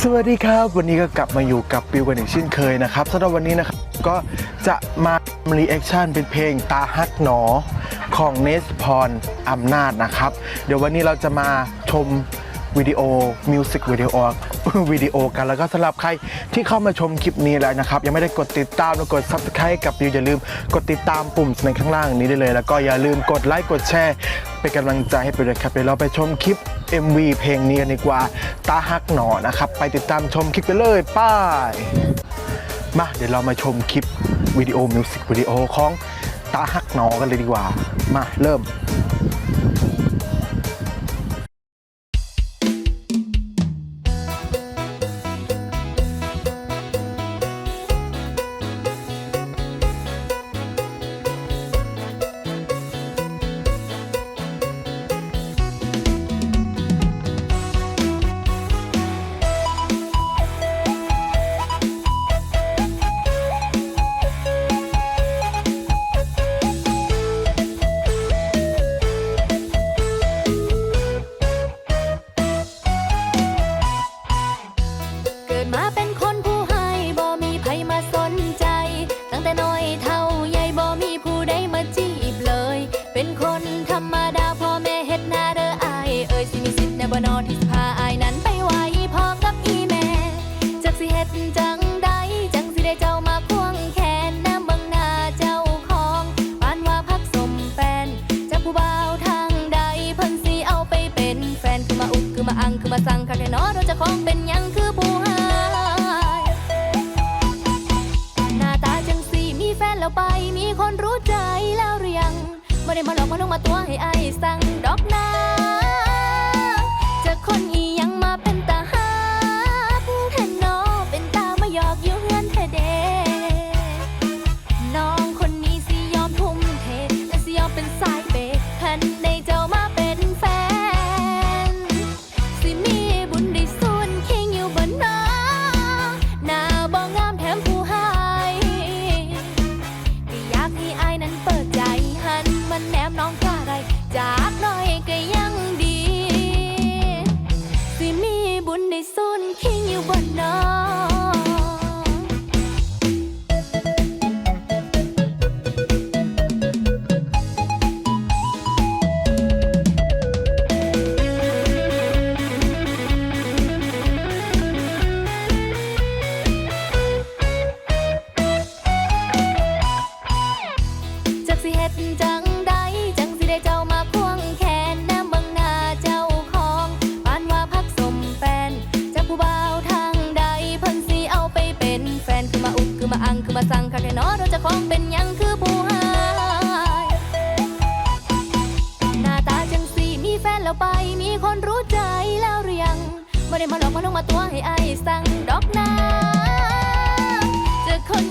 สวัสดีครับ วันนี้ก็กลับมาอยู่กับปิวกันอีกเช่นเคยนะครับสำหรับวันนี้นะครับก็จะมารีแอคชั่นเป็นเพลงตาฮักหนอของเนสพรอำนาจนะครับ เดี๋ยววันนี้เราจะมาชมวิดีโอมิวสิกวิดีโอวิดีโอกันแล้วก็สำหรับใครที่เข้ามาชมคลิปนี้แล้วนะครับ ยังไม่ได้กดติดตามและกด subscribe กับปิวอย่าลืมกดติดตามปุ่มในข้างล่างนี้ได้เลย แล้วก็อย่าลืมกดไลค์กดแชร์เป็นกำลังใจให้ไปด้วยครับเดี๋ยวเราไปชมคลิป MV เพลงนี้กันดีกว่า ตาฮักหนอนะครับ ไปติดตามชมคลิปกันเลยป้ายมาเดี๋ยวเรามาชมคลิปวิดีโอมิวสิกวิดีโอของตาฮักหนอกันเลยดีกว่า มาเริ่ม น้อยเท่าใหญ่บ่มีผู้ใดมาจีบเลย เป็นคนธรรมดาพ่อแม่เฮ็ดหน้าเด้ออายเอ่ยสิมีสิทธิ์ในบ่นอที่สิพาอายนั้นไปไหวพ่อกับอีแม่จักสิเฮ็ดจังใดจังสิได้เจ้ามาควงแขนน้ำบังหน้าเจ้าของปานว่าพักสมแฟนจากผู้บ่าวทางใดเพิ่นสิเอาไปเป็นแฟนคือมาอุกคือมาอังคือมาสั่งคักแท้เนาะโดนเจ้าของเป็นหยังคือ ไม่ได้มาหลอกมาลงมาตัวให้ไอ้ายสั่งดอกนะ มาอังคือมาสั่งคักแท้เนาะโดนเจ้าของเป็นยังคือผู้หาย หน้าตาจังสีมีแฟนแล้วไป มีคนรู้ใจแล้วหรือยังไม่ได้มาหลอกมาลงมาตัวให้ไอ้ายสั่งดอกนาเจอคน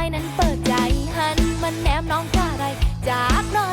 ายนั้นเปิดใจหันมันแนมน้องกล้าไรจากน้อง